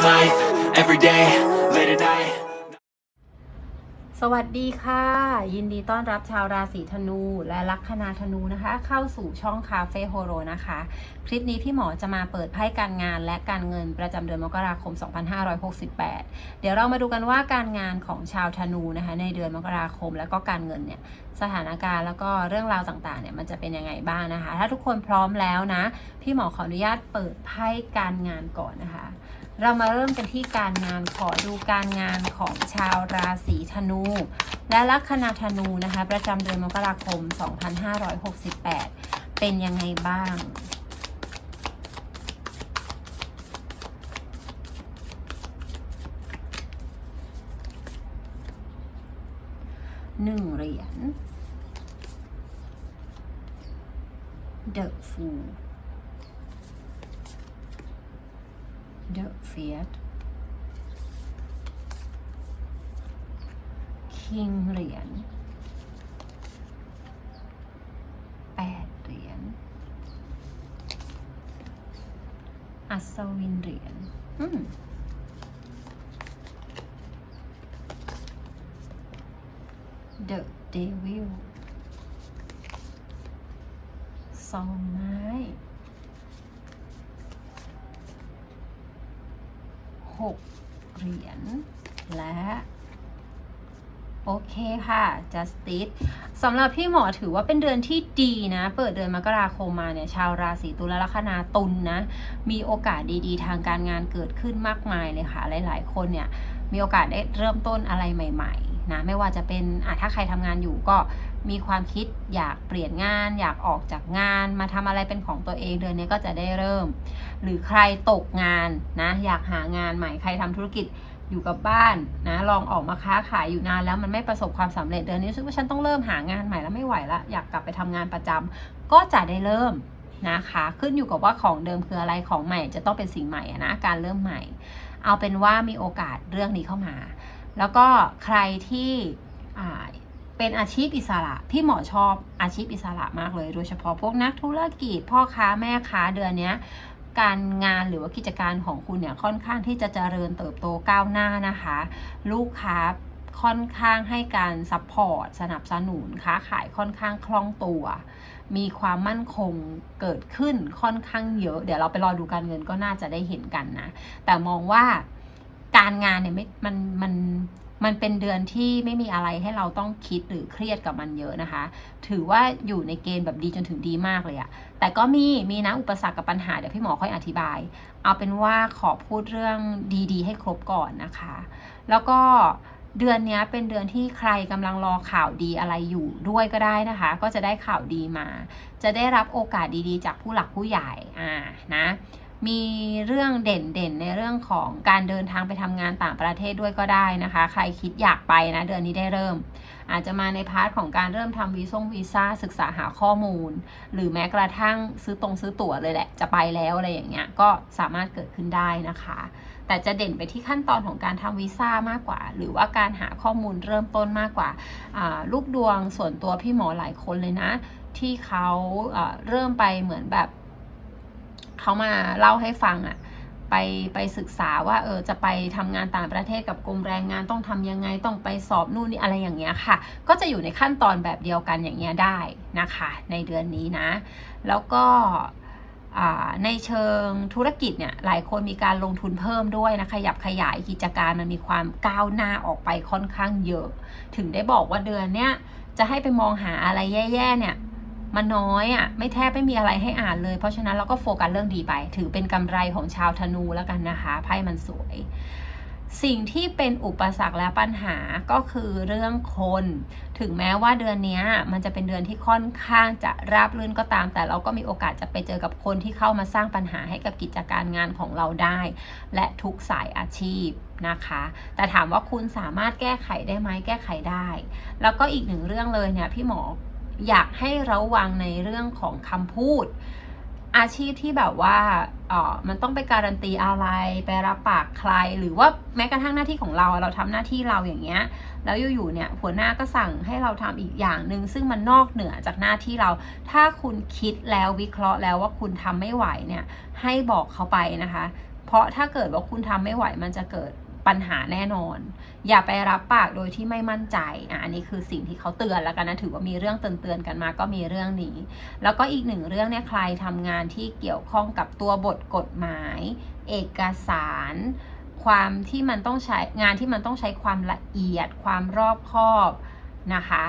living life every day, late at night. สวัสดีค่ะ ยินดีต้อนรับชาวราศีธนูและลัคนาธนูนะคะ เข้าสู่ช่องคาเฟ่โฮโรนะคะ คลิปนี้พี่หมอจะมาเปิดไพ่การงานและการเงินประจำเดือนมกราคม 2568 เดี๋ยวเรามาดูกันว่าการงานของชาวธนูนะคะ ในเดือนมกราคมแล้วก็การเงินเนี่ยสถานการณ์แล้วก็เรื่องราวต่างๆเนี่ยมันจะเป็นยังไงบ้างนะคะ ถ้าทุกคนพร้อมแล้วนะ พี่หมอขออนุญาตเปิดไพ่การงานก่อนนะคะ เรามาเริ่มกันที่การงานขอดูการงานของชาวราศีธนู และลัคนาธนูนะคะ ประจำเดือนมกราคม 2568 เป็นยังไงบ้างหนึ่งเหรียญ The Fool The Fiat King เหรียญแปดเหรียญอัศวินเหรียญอืม The Devil สองไม้ หกเหรียญและโอเคค่ะ justice สำหรับพี่หมอถือว่าเป็นเดือนที่ดีนะ เปิดเดือนมกราคมมาเนี่ย ชาวราศีตุลและลัคนาตุลนะ มีโอกาสดีๆ ทางการงานเกิดขึ้นมากมายเลยค่ะ หลายๆ คนเนี่ย มีโอกาสได้เริ่มต้นอะไรใหม่ ๆ นะ ไม่ว่าจะเป็นอะถ้าใครทำงานอยู่ก็มีความคิดอยากเปลี่ยนงาน อยากออกจากงาน มาทำอะไรเป็นของตัวเองเดือนนี้ก็จะได้เริ่ม หรือใครตกงานนะอยากหางานใหม่ใครทำธุรกิจอยู่กับบ้านนะลองออกมาค้าขายอยู่นานแล้วมันไม่ประสบความสำเร็จเดือนนี้รู้สึกว่าฉันต้องเริ่มหางานใหม่แล้วไม่ไหวละอยากกลับไปทำงานประจำก็จะได้เริ่มนะคะขึ้นอยู่กับว่าของเดิมคืออะไรของใหม่จะต้องเป็นสิ่งใหม่อนะการเริ่มใหม่ เอาเป็นว่ามีโอกาสเรื่องนี้เข้ามา แล้วก็ใครที่เป็นอาชีพอิสระพี่หมอชอบอาชีพอิสระมากเลย โดยเฉพาะพวกนักธุรกิจ พ่อค้าแม่ค้าเดือนนี้การงานหรือว่ากิจการของคุณเนี่ยค่อนข้างที่จะเจริญเติบโตก้าวหน้านะคะ ลูกค้าค่อนข้างให้การซัพพอร์ตสนับสนุนค้าขายค่อนข้างคล่องตัว มีความมั่นคงเกิดขึ้นค่อนข้างเยอะ เดี๋ยวเราไปรอดูการเงินก็น่าจะได้เห็นกันนะ แต่มองว่า การงานเนี่ยไม่มันมันมันเป็นเดือนที่ไม่มีอะไรให้เราต้องคิดหรือเครียดกับมันเยอะนะคะ ถือว่าอยู่ในเกณฑ์แบบดีจนถึงดีมากเลยอะแต่ก็มีมีนะอุปสรรคกับปัญหาเดี๋ยวพี่หมอค่อยอธิบาย เอาเป็นว่าขอพูดเรื่องดีๆ ให้ครบก่อนนะคะ แล้วก็เดือนนี้เป็นเดือนที่ใครกำลังรอข่าวดีอะไรอยู่ด้วยก็ได้นะคะ ก็จะได้ข่าวดีมา จะได้รับโอกาสดีๆ จากผู้หลักผู้ใหญ่อ่านะ มีเรื่องเด่นๆ ในเรื่องของการเดินทางไปทำงานต่างประเทศด้วยก็ได้นะคะ ใครคิดอยากไปนะเดือนนี้ได้เริ่ม อาจจะมาในพาร์ทของการเริ่มทำวีซ่งวีซ่าศึกษาหาข้อมูล หรือแม้กระทั่งซื้อตรงซื้อตั๋วเลยแหละ จะไปแล้วอะไรอย่างเงี้ยก็สามารถเกิดขึ้นได้นะคะ แต่จะเด่นไปที่ขั้นตอนของการทำวีซ่ามากกว่า หรือว่าการหาข้อมูลเริ่มต้นมากกว่าาลูกดวงส่วนตัวพี่หมอหลายคนเลยนะ ที่เขาเอ่อเริ่มไปเหมือนแบบ เขามาเล่าให้ฟังอะไปไปศึกษาว่าเออจะไปทำงานต่างประเทศกับกรมแรงงานต้องทำยังไงต้องไปสอบนู่นนี่อะไรอย่างเงี้ยค่ะ ก็จะอยู่ในขั้นตอนแบบเดียวกันอย่างเงี้ยได้นะคะ ในเดือนนี้นะ แล้วก็ในเชิงธุรกิจเนี่ยหลายคนมีการลงทุนเพิ่มด้วยนะขยับขยายกิจการมันมีความก้าวหน้าออกไปค่อนข้างเยอะ ถึงได้บอกว่าเดือนเนี้ยจะให้ไปมองหาอะไรแย่ๆเนี่ย มันน้อยอะ่ะไม่แทบไม่มีอะไรให้อ่านเลย เพราะฉะนั้นเราก็โฟกัสเรื่องดีไป ถือเป็นกำไรของชาวธนูแล้วกันนะคะไพ่มันสวย สิ่งที่เป็นอุปสรรคและปัญหาก็คือเรื่องคน ถึงแม้ว่าเดือนนี้มันจะเป็นเดือนที่ค่อนข้างจะราบรื่นก็ตาม แต่เราก็มีโอกาสจะไปเจอกับคนที่เข้ามาสร้างปัญหาให้กับกิจการงานของเราได้ และทุกสายอาชีพนะคะ แต่ถามว่าคุณสามารถแก้ไขได้ไหมแก้ไขได้ แล้วก็อีกหนึ่งเรื่องเลยเนี่ยพี่หมอ อยากให้ระวังในเรื่องของคำพูด อาชีพที่แบบว่าเออมันต้องไปการันตีอะไรไปรับปากใคร หรือว่าแม้กระทั่งหน้าที่ของเราเราทำหน้าที่เราอย่างเงี้ย แล้วอยู่ๆเนี่ยหัวหน้าก็สั่งให้เราทำอีกอย่างหนึ่งซึ่งมันนอกเหนือจากหน้าที่เรา ถ้าคุณคิดแล้ววิเคราะห์แล้วว่าคุณทำไม่ไหวเนี่ยให้บอกเขาไปนะคะ เพราะถ้าเกิดว่าคุณทำไม่ไหวมันจะเกิด ปัญหาแน่นอน อย่าไปรับปากโดยที่ไม่มั่นใจอะอันนี้คือสิ่งที่เขาเตือนแล้วกันนะถือว่ามีเรื่องเตือนๆกันมาก็มีเรื่องนี้ แล้วก็อีกหนึ่งเรื่องเนี่ยใครทำงานที่เกี่ยวข้องกับตัวบทกฎหมาย เอกสาร ความที่มันต้องใช้งานที่มันต้องใช้ความละเอียด ความรอบคอบนะคะ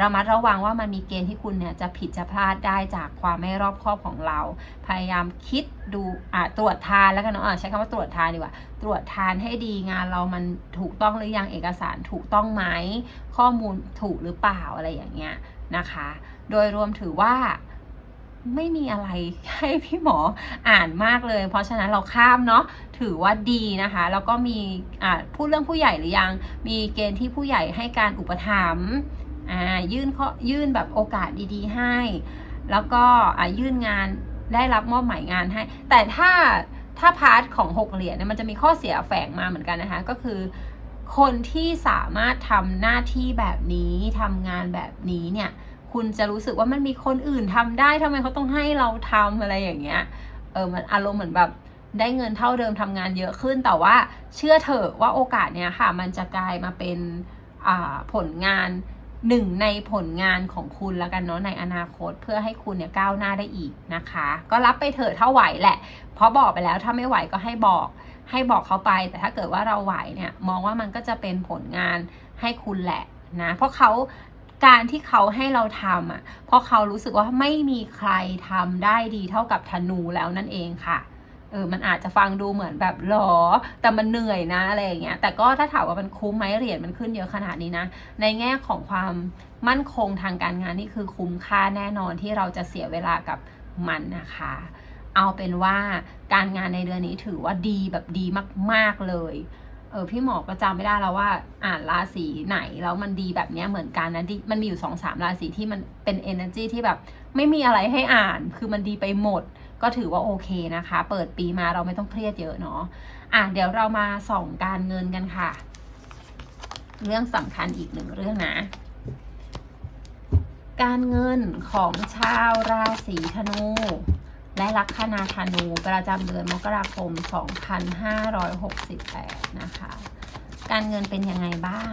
ระมัดระวังว่ามันมีเกณฑ์ที่คุณเนี่ยจะผิดจะพลาดได้จากความไม่รอบคอบของเรา พยายามคิดดูอะตรวจทานแล้วกันเนาะใช้คำว่าตรวจทานดีกว่า ตรวจทานให้ดีงานเรามันถูกต้องหรือยังเอกสารถูกต้องไหมข้อมูลถูกหรือเปล่าอะไรอย่างเงี้ยนะคะ โดยรวมถือว่าไม่มีอะไรให้พี่หมออ่านมากเลย เพราะฉะนั้นเราข้ามเนาะถือว่าดีนะคะ แล้วก็มีพูดเรื่องผู้ใหญ่หรือยัง มีเกณฑ์ที่ผู้ใหญ่ให้การอุปถัมภ์ อ่ายื่นข้อยื่นแบบโอกาสดีๆให้ แล้วก็อ่ายื่นงานได้รับมอบหมายงานให้ แต่ถ้าถ้าพาร์ทของหกเหรียญเนี่ยมันจะมีข้อเสียแฝงมาเหมือนกันนะคะ ก็คือคนที่สามารถทำหน้าที่แบบนี้ทำงานแบบนี้เนี่ยคุณจะรู้สึกว่ามันมีคนอื่นทำได้ทำไมเขาต้องให้เราทำอะไรอย่างเงี้ยเออมันอารมณ์เหมือนแบบได้เงินเท่าเดิมทำงานเยอะขึ้นแต่ว่าเชื่อเถอะว่าโอกาสเนี้ยค่ะ มันจะกลายมาเป็นผลงาน หนึ่งในผลงานของคุณแล้วกันเนาะในอนาคตเพื่อให้คุณเนี่ยก้าวหน้าได้อีกนะคะ ก็รับไปเถอะถ้าไหวแหละ เพราะบอกไปแล้วถ้าไม่ไหวก็ให้บอกให้บอกเขาไป แต่ถ้าเกิดว่าเราไหวเนี่ยมองว่ามันก็จะเป็นผลงานให้คุณแหละนะเพราะเขาการที่เขาให้เราทำอะเพราะเขารู้สึกว่าไม่มีใครทำได้ดีเท่ากับธนูแล้วนั่นเองค่ะ ออมันอาจจะฟังดูเหมือนแบบหรอ แต่มันเหนื่อยนะอะไรอย่างเงี้ยแต่ก็ถ้าถามว่ามันคุ้มไหมเหรียญมันขึ้นเยอะขนาดนี้นะ ในแง่ของความมั่นคงทางการงานนี่คือคุ้มค่าแน่นอนที่เราจะเสียเวลากับมันนะคะ เอาเป็นว่าการงานในเดือนนี้ถือว่าดีแบบดีมาก ๆเลยเออพี่หมอก็จำไม่ได้แล้วว่าอ่านราศีไหนแล้วมันดีแบบเนี้ยเหมือนกันนะดีมันมีอยู่สองสามราศีที่มันเป็น energy ที่แบบ ไม่มีอะไรให้อ่านคือมันดีไปหมด ก็ถือว่าโอเคนะคะ เปิดปีมาเราไม่ต้องเครียดเยอะเนาะอะเดี๋ยวเรามาส่องการเงินกันค่ะ เรื่องสำคัญอีกหนึ่งเรื่องนะ การเงินของชาวราศีธนู และลัคนาธนูประจำเดือนมกราคม 2568 นะคะ การเงินเป็นยังไงบ้าง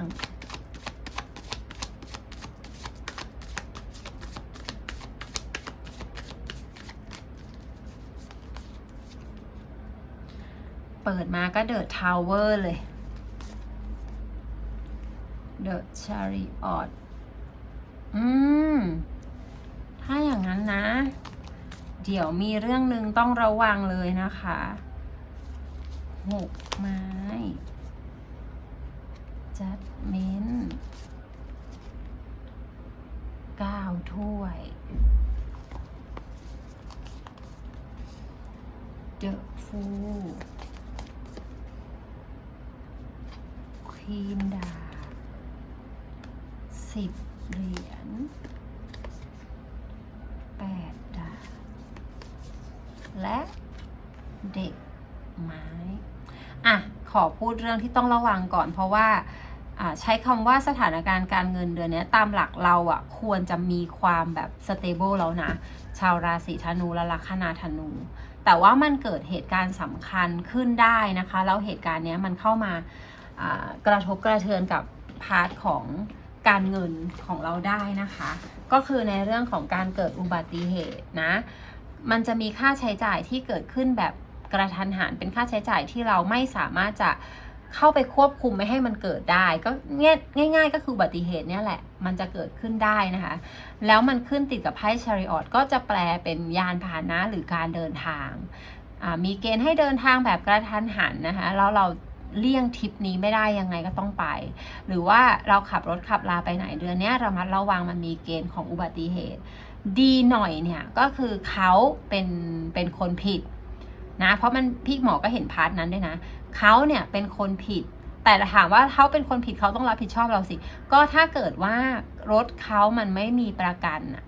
เปิดมาก็เด e ะทาวเวอร์เลย The Chariot อืม ถ้าอย่างนั้นนะ เดี๋ยวมีเรื่องหนึ่งต้องระวังเลยนะคะหกไม้จัดเมนเก้าถ้วยเด อะฟูควีนดาสิบเหรียญแปดดาบและเด็กไม้อะขอพูดเรื่องที่ต้องระวังก่อน เพราะว่าใช้คำว่าสถานการณ์การเงินเดือนนี้ตามหลักเราอะ่ะควรจะมีความแบบสเตเบิลแล้วนะ ชาวราศีธนูและลัคนาธนู แต่ว่ามันเกิดเหตุการณ์สำคัญขึ้นได้นะคะ แล้วเหตุการณ์นี้มันเข้ามา กระทบกระเทือนกับพาร์ทของการเงินของเราได้นะคะ ก็คือในเรื่องของการเกิดอุบัติเหตุนะ มันจะมีค่าใช้จ่ายที่เกิดขึ้นแบบกระทันหันเป็นค่าใช้จ่ายที่เราไม่สามารถจะเข้าไปควบคุมไม่ให้มันเกิดได้ ก็ง่ายง่ายๆก็คืออุบัติเหตุเนี่ยแหละ มันจะเกิดขึ้นได้นะคะ แล้วมันขึ้นติดกับไพ่ชาริออตก็จะแปลเป็นยานพาหนะหรือการเดินทาง มีเกณฑ์ให้เดินทางแบบกระทันหันนะคะแล้วเรา เลี่ยงทริปนี้ไม่ได้ยังไงก็ต้องไป หรือว่าเราขับรถขับลาไปไหนเดือนนี้ยระมัดระวังมันมีเกณฑ์ของอุบัติเหตุ ดีหน่อยเนี่ยก็คือเขาเป็นเป็นคนผิดนะเพราะมันพี่หมอก็เห็นพาร์ทนั้นด้วยนะเขาเนี่ยเป็นคนผิด แต่ถามว่าเขาเป็นคนผิดเขาต้องรับผิดชอบเราสิ ก็ถ้าเกิดว่ารถเขามันไม่มีประกันอะ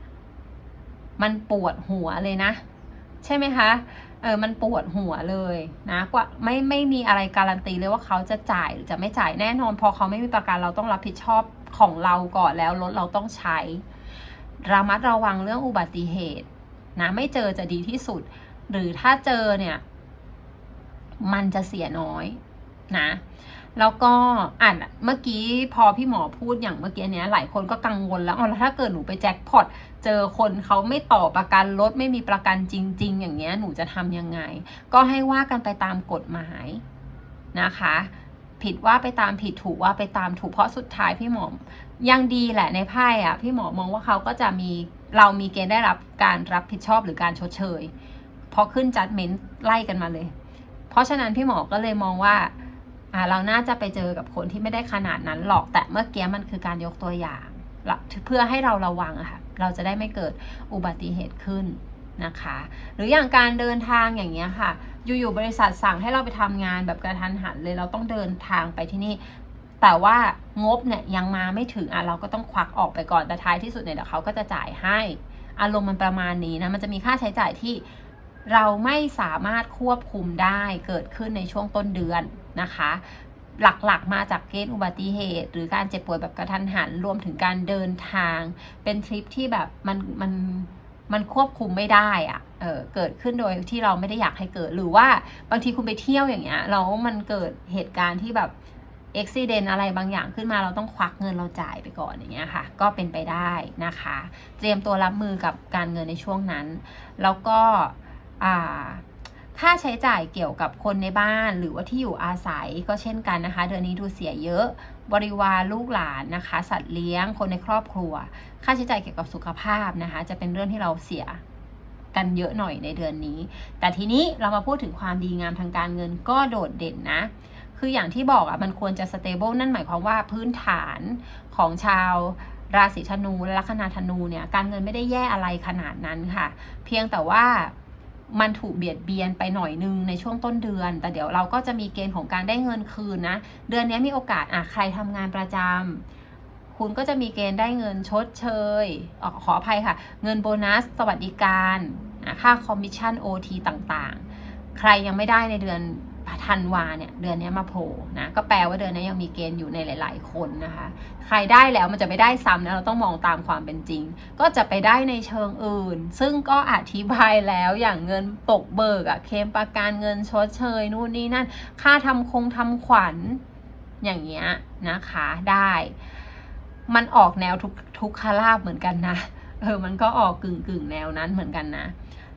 มันปวดหัวเลยนะ ใช่ไหมคะ เออมันปวดหัวเลยนะกว่าไม่ไม่มีอะไรการันตีเลยว่าเขาจะจ่ายหรือจะไม่จ่ายแน่นอน พอเขาไม่มีประกันเราต้องรับผิดชอบของเราก่อนแล้วรถเราต้องใช้ ระมัดระวังเรื่องอุบัติเหตุนะไม่เจอจะดีที่สุด หรือถ้าเจอเนี่ย มันจะเสียน้อยนะ แล้วก็อ่านเมื่อกี้พอพี่หมอพูดอย่างเมื่อกี้เนี้ยหลายคนก็กังวลแล้วอ๋อแล้วถ้าเกิดหนูไปแจ็คพอตเจอคนเขาไม่ต่อประกันรถไม่มีประกันจริง ๆ อย่างเงี้ยหนูจะทำยังไง ก็ให้ว่ากันไปตามกฎหมายนะคะ ผิดว่าไปตามผิดถูกว่าไปตามถูกเพราะสุดท้ายพี่หมอยังดีแหละในไพ่อะพี่หมอมองว่าเขาก็จะมีเรามีเกณฑ์ได้รับการรับผิดชอบหรือการชดเชยพอขึ้นจัดเมนต์ไล่กันมาเลย เพราะฉะนั้นพี่หมอก็เลยมองว่า อ่าเราน่าจะไปเจอกับคนที่ไม่ได้ขนาดนั้นหรอกแต่เมื่อกี้มันคือการยกตัวอย่างเพื่อให้เราระวังอะค่ะเราจะได้ไม่เกิดอุบัติเหตุขึ้นนะคะ หรืออย่างการเดินทางอย่างเงี้ยค่ะ อยู่ๆบริษัทสั่งให้เราไปทำงานแบบกระทันหันเลยเราต้องเดินทางไปที่นี่ แต่ว่างบเนี่ยยังมาไม่ถึงอะเราก็ต้องควักออกไปก่อนแต่ท้ายที่สุดเนี่ยเดี๋ยวเขาก็จะจ่ายให้ อารมณ์มันประมาณนี้นะมันจะมีค่าใช้จ่ายที่ เราไม่สามารถควบคุมได้เกิดขึ้นในช่วงต้นเดือนนะคะ หลักๆมาจากเกณฑ์อุบัติเหตุ หรือการเจ็บป่วยแบบกระทันหันรวมถึงการเดินทาง เป็นทริปที่แบบมันมันมันควบคุมไม่ได้อะเออเกิดขึ้นโดยที่เราไม่ได้อยากให้เกิด หรือว่าบางทีคุณไปเที่ยวอย่างเงี้ยแล้วมันเกิดเหตุการณ์ที่แบบอุบิเหตุอะไรบางอย่างขึ้นมาเราต้องควักเงินเราจ่ายไปก่อนอย่างเงี้ยค่ะ ก็เป็นไปได้นะคะ เตรียมตัวรับมือกับการเงินในช่วงนั้น แล้วก็ ค่าใช้จ่ายเกี่ยวกับคนในบ้านหรือว่าที่อยู่อาศัยก็เช่นกันนะคะ เดือนนี้ดูเสียเยอะ บริวารลูกหลานนะคะ สัตว์เลี้ยงคนในครอบครัว ค่าใช้จ่ายเกี่ยวกับสุขภาพนะคะ จะเป็นเรื่องที่เราเสียกันเยอะหน่อยในเดือนนี้ แต่ทีนี้เรามาพูดถึงความดีงามทางการเงินก็โดดเด่นนะ คืออย่างที่บอกอะ่ะมันควรจะ stable นั่นหมายความว่าพื้นฐานของชาวราศีธนูและลัคนาธนูเนี่ยการเงินไม่ได้แย่อะไรขนาดนั้นค่ะ เพียงแต่ว่า มันถูกเบียดเบียนไปหน่อยนึงในช่วงต้นเดือน แต่เดี๋ยวเราก็จะมีเกณฑ์ของการได้เงินคืนนะ เดือนนี้มีโอกาสอะใครทำงานประจำคุณก็จะมีเกณฑ์ได้เงินชดเชยออขออภัยค่ะ เงินโบนัส สวัสดิการค่าคอมมิชชั่น OT ต่างๆ ใครยังไม่ได้ในเดือน ธันวาเนี่ยเดือนนี้มาโผล่นะก็แปลว่าเดือนนี้ยังมีเกณฑ์อยู่ในหลาย ๆ คนนะคะ ใครได้แล้วมันจะไม่ได้ซ้ำนะเราต้องมองตามความเป็นจริง ก็จะไปได้ในเชิงอื่น ซึ่งก็อธิบายแล้วอย่างเงินตกเบิกอะเคมประกันเงินชดเชยนู่นนี่นั่น ค่าทำคงทำขวัญอย่างเงี้ยนะคะได้ มันออกแนวทุกทุกคาราบเหมือนกันนะเออมันก็ออกกึ่งกึ่งแนวนั้นเหมือนกันนะ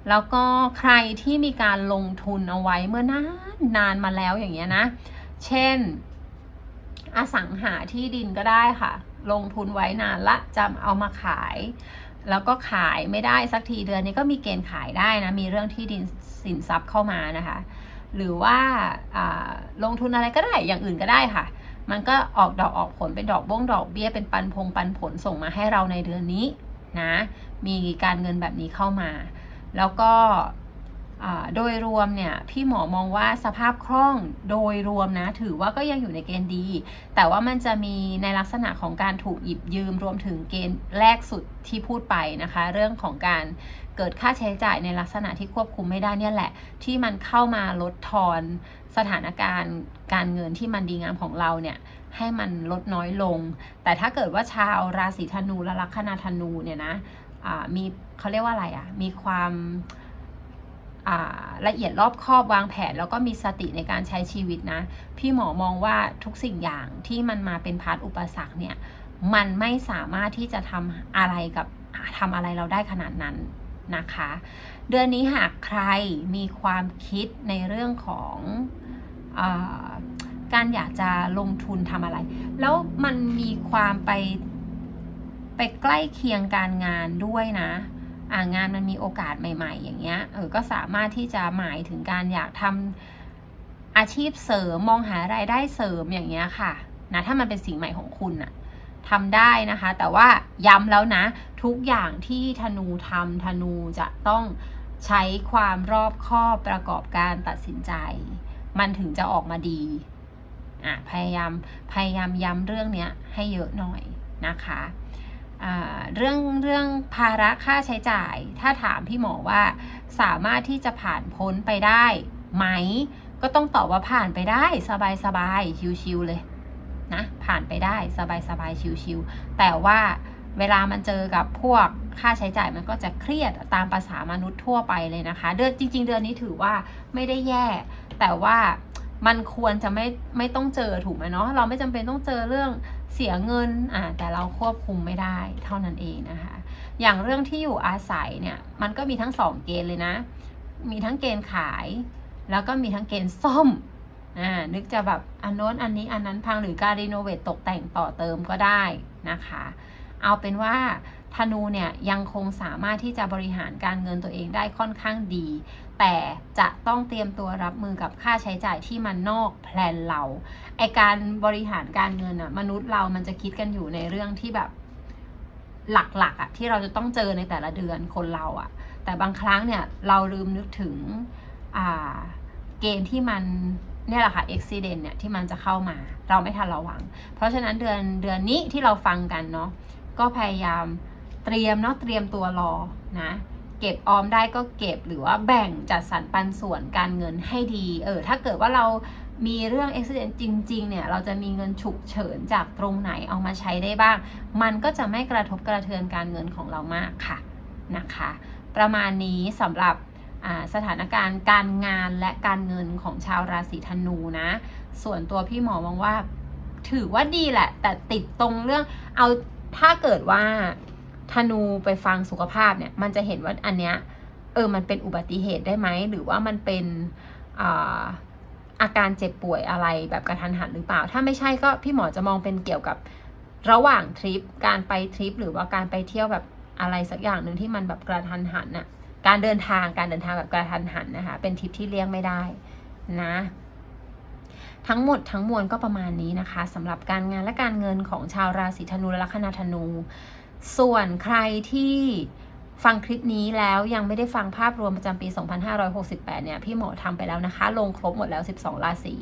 แล้วก็ใครที่มีการลงทุนเอาไว้เมื่อนานนานมาแล้วอย่างเงี้ยนะ เช่น อสังหาที่ดินก็ได้ค่ะ ลงทุนไว้นานละจะเอามาขาย แล้วก็ขายไม่ได้สักทีเดือนนี้ก็มีเกณฑ์ขายได้นะ มีเรื่องที่ดินสินทรัพย์เข้ามานะคะ หรือว่าลงทุนอะไรก็ได้อย่างอื่นก็ได้ค่ะ มันก็ออกดอกออกผลเป็นดอกบ้งดอกเบี้ยเป็นปันพงปันผลส่งมาให้เราในเดือนนี้นะ มีการเงินแบบนี้เข้ามา แล้วก็โดยรวมเนี่ยพี่หมอมองว่าสภาพคล่องโดยรวมนะถือว่าก็ยังอยู่ในเกณฑ์ดี แต่ว่ามันจะมีในลักษณะของการถูกหยิบยืมรวมถึงเกณฑ์แรกสุดที่พูดไปนะคะ เรื่องของการเกิดค่าใช้จ่ายในลักษณะที่ควบคุมไม่ได้เนี่ยแหละ ที่มันเข้ามาลดทอนสถานการณ์การเงินที่มันดีงามของเราเนี่ยให้มันลดน้อยลง แต่ถ้าเกิดว่าชาวราศีธนูและลัคนาธนูเนี่ยนะ มีเขาเรียกว่าอะไรอะ่ะ มีความละเอียดรอบคอบวางแผน แล้วก็มีสติในการใช้ชีวิตนะ พี่หมอมองว่าทุกสิ่งอย่างที่มันมาเป็นพาร์ทอุปสรรคเนี่ย มันไม่สามารถที่จะทำอะไรกับทำอะไรเราได้ขนาดนั้นนะคะ เดือนนี้หากใครมีความคิดในเรื่องของอการอยากจะลงทุนทำอะไร แล้วมันมีความไป ไปใกล้เคียงการงานด้วยนะอ่างานมันมีโอกาสใหม่ ๆ อย่างเงี้ยเออก็สามารถที่จะหมายถึงการอยากทำอาชีพเสริมมองหารายได้เสริมอย่างเงี้ยค่ะนะถ้ามันเป็นสิ่งใหม่ของคุณอะทำได้นะคะ แต่ว่าย้ำแล้วนะ ทุกอย่างที่ธนูทำธนูจะต้องใช้ความรอบคอบประกอบการตัดสินใจ มันถึงจะออกมาดีอะพยายามพยายามย้ำเรื่องเนี้ยให้เยอะหน่อยนะคะ เรื่องเรื่องภาระค่าใช้จ่าย ถ้าถามพี่หมอว่าสามารถที่จะผ่านพ้นไปได้ไหม ก็ต้องตอบว่าผ่านไปได้สบายสบายชิวๆเลยนะผ่านไปได้สบายสบายชิวๆแต่ว่าเวลามันเจอกับพวกค่าใช้จ่ายมันก็จะเครียดตามภาษามนุษย์ทั่วไปเลยนะคะ เดือนจริง ๆ เดือนนี้ถือว่าไม่ได้แย่ แต่ว่ามันควรจะไม่ไม่ต้องเจอถูกไหมเนาะเราไม่จำเป็นต้องเจอเรื่อง เสียเงินอ่าแต่เราควบคุมไม่ได้เท่านั้นเองนะคะ อย่างเรื่องที่อยู่อาศัยเนี่ยมันก็มีทั้งสองเกณฑ์เลยนะ มีทั้งเกณฑ์ขาย แล้วก็มีทั้งเกณฑ์ซ่อมอ่านึกจะแบบอันโน้นอันนี้อันนั้นพังหรือการรีโนเวทตกแต่งต่อเติมก็ได้นะคะ เอาเป็นว่า ธนูเนี่ยยังคงสามารถที่จะบริหารการเงินตัวเองได้ค่อนข้างดี แต่จะต้องเตรียมตัวรับมือกับค่าใช้จ่ายที่มันนอกแพลนเราไอการบริหารการเงินอะมนุษย์เรามันจะคิดกันอยู่ในเรื่องที่แบบหลักๆอะที่เราจะต้องเจอในแต่ละเดือนคนเราอะแต่บางครั้งเนี่ยเราลืมนึกถึงเกณฑ์ที่มันเนี่ยแหละค่ะ accident เนี่ยที่มันจะเข้ามา เราไม่ทันระวัง เพราะฉะนั้นเดือนเดือนนี้ที่เราฟังกันเนาะก็พยายาม เตรียมเนาะเตรียมตัวรอนะเก็บออมได้ก็เก็บหรือว่าแบ่งจัดสรรปันส่วนการเงินให้ดีเออถ้าเกิดว่าเรามีเรื่องอุบิเหตุจริง ๆ เนี่ย เราจะมีเงินฉุกเฉินจากตรงไหนเอามาใช้ได้บ้าง มันก็จะไม่กระทบกระเทือนการเงินของเรามากค่ะนะคะ ประมาณนี้สำหรับสถานการณ์การงานและการเงินของชาวราศีธนูนะ ส่วนตัวพี่หมอมองว่าถือว่าดีแหละ แต่ติดตรงเรื่องเอาถ้าเกิดว่า ธนูไปฟังสุขภาพเนี่ย มันจะเห็นว่าอันเนี้ยเออมันเป็นอุบัติเหตุได้ไหม หรือว่ามันเป็นอาอาการเจ็บป่วยอะไรแบบกระทันหันหรือเปล่า ถ้าไม่ใช่ก็พี่หมอจะมองเป็นเกี่ยวกับระหว่างทริป การไปทริป หรือว่าการไปเที่ยวแบบอะไรสักอย่างหนึ่งที่มันแบบกระทันหันน่ะ การเดินทางการเดินทางแบบกระทันหันนะคะ เป็นทริปที่เลี่ยงไม่ได้นะ ทั้งหมดทั้งมวลก็ประมาณนี้นะคะสำหรับการงานและการเงินของชาวราศีธนูและลัคนาธนู ส่วนใครที่ฟังคลิปนี้แล้วยังไม่ได้ฟังภาพรวมประจำปี 2568 เนี่ย พี่หมอทำไปแล้วนะคะ ลงครบหมดแล้ว 12 ราศี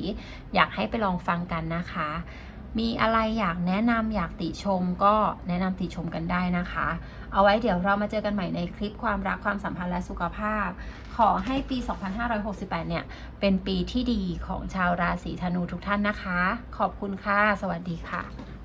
อยากให้ไปลองฟังกันนะคะ มีอะไรอยากแนะนำอยากติชมก็แนะนำติชมกันได้นะคะ เอาไว้เดี๋ยวเรามาเจอกันใหม่ในคลิปความรักความสัมพันธ์และสุขภาพ ขอให้ปี 2568 เนี่ย เป็นปีที่ดีของชาวราศีธนูทุกท่านนะคะ ขอบคุณค่ะ สวัสดีค่ะ